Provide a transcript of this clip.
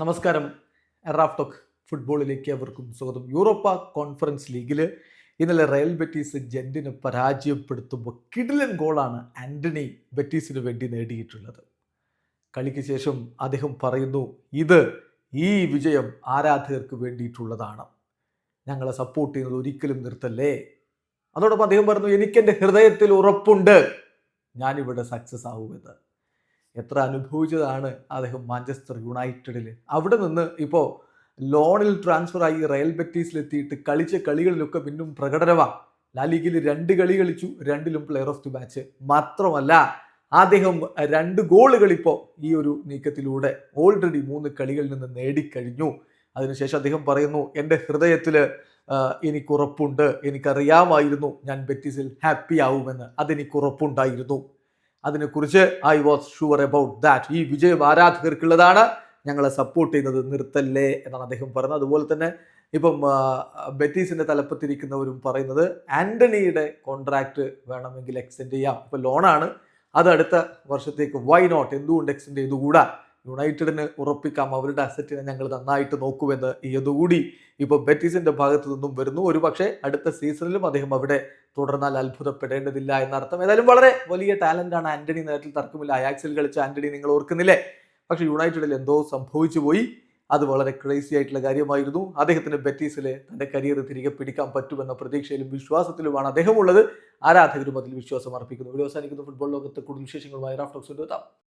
നമസ്കാരം. എറാഫ്ടോക്ക് ഫുട്ബോളിലേക്ക് അവർക്കും സ്വാഗതം. യൂറോപ്പ കോൺഫറൻസ് ലീഗിൽ ഇന്നലെ റയൽ ബെറ്റീസ് ജെന്റിനെ പരാജയപ്പെടുത്തുമ്പോൾ കിടിലൻ ഗോളാണ് ആന്റണി ബെറ്റീസിന് വേണ്ടി നേടിയിട്ടുള്ളത്. കളിക്ക് ശേഷം അദ്ദേഹം പറയുന്നു ഇത് ഈ വിജയം ആരാധകർക്ക് വേണ്ടിയിട്ടുള്ളതാണ്. ഞങ്ങളെ സപ്പോർട്ട് ചെയ്യുന്നത് ഒരിക്കലും നിർത്തല്ലേ? അതോടൊപ്പം അദ്ദേഹം പറഞ്ഞു എനിക്കെന്റെ ഹൃദയത്തിൽ ഉറപ്പുണ്ട്. ഞാനിവിടെ സക്സസ് ആവുമെന്ന്. എത്ര അനുഭവിച്ചതാണ് അദ്ദേഹം മാഞ്ചസ്റ്റർ യുണൈറ്റഡിൽ? അവിടെ നിന്ന് ഇപ്പോൾ ലോണിൽ ട്രാൻസ്ഫർ ആയി റയൽ ബെറ്റീസിലെത്തിയിട്ട് കളിച്ച കളികളിലൊക്കെ പിന്നും പ്രകടനമാണ് ലാലീഗിൽ രണ്ട് കളി കളിച്ചു രണ്ടിലും പ്ലെയർ ഓഫ് ദി മാച്ച് മാത്രമല്ല അദ്ദേഹം രണ്ട് ഗോളുകൾ ഇപ്പോൾ ഈ ഒരു നീക്കത്തിലൂടെ ഓൾറെഡി മൂന്ന് കളികളിൽ നിന്ന് നേടിക്കഴിഞ്ഞു. അതിനുശേഷം അദ്ദേഹം പറയുന്നു എന്റെ ഹൃദയത്തിൽ എനിക്കുറപ്പുണ്ട്. എനിക്കറിയാമായിരുന്നു ഞാൻ ബെറ്റീസിൽ ഹാപ്പി ആവുമെന്ന്. അതെനിക്ക് ഉറപ്പുണ്ടായിരുന്നു അതിനെക്കുറിച്ച് I was sure about that ഈ വിജയം ആരാധകർക്കുള്ളതാണ്. ഞങ്ങളെ സപ്പോർട്ട് ചെയ്യുന്നത് നിർത്തല്ലേ എന്നാണ് അദ്ദേഹം പറഞ്ഞത്. അതുപോലെ തന്നെ ഇപ്പം ബെറ്റീസിന്റെ തലപ്പത്തിരിക്കുന്നവരും പറയുന്നത് ആന്റണിയുടെ കോൺട്രാക്ട് വേണമെങ്കിൽ എക്സ്റ്റെൻഡ് ചെയ്യാം. ഇപ്പം ലോണാണ് അത് അടുത്ത വർഷത്തേക്ക് വൈ നോട്ട് എന്തുകൊണ്ട് എക്സ്റ്റെൻഡ് ചെയ്തുകൂടാ? യുണൈറ്റഡിന് ഉറപ്പിക്കാം. അവരുടെ അസറ്റിനെ ഞങ്ങൾ നന്നായിട്ട് നോക്കുമെന്ന് ഇതുകൂടി ഇപ്പോൾ ബെറ്റീസിന്റെ ഭാഗത്തു നിന്നും വരുന്നു. ഒരു പക്ഷേ അടുത്ത സീസണിലും അദ്ദേഹം അവിടെ തുടർന്നാൽ അത്ഭുതപ്പെടേണ്ടതില്ല എന്നർത്ഥം. ഏതായാലും വളരെ വലിയ ടാലന്റ് ആണ് ആന്റണി. നേരത്തിൽ തർക്കമില്ല. അയാക്സിൽ കളിച്ച ആന്റണി നിങ്ങൾ ഓർക്കുന്നില്ലേ? പക്ഷേ യുണൈറ്റഡിൽ എന്തോ സംഭവിച്ചു പോയി. അത് വളരെ ക്രേസി ആയിട്ടുള്ള കാര്യമായിരുന്നു. അദ്ദേഹത്തിന് ബെറ്റീസിൽ തന്റെ കരിയർ തിരികെ പിടിക്കാൻ പറ്റുമെന്ന പ്രതീക്ഷയിലും വിശ്വാസത്തിലുമാണ് അദ്ദേഹം ഉള്ളത് ആരാധകരും അതിൽ വിശ്വാസം അർപ്പിക്കുന്നു. ഇവിടെ അവസാനിക്കുന്ന. ഫുട്ബോൾ ലോകത്ത് കൂടുതൽ വിശേഷങ്ങളുമായി റാഫ്റ്റോക്സ് എത്താം.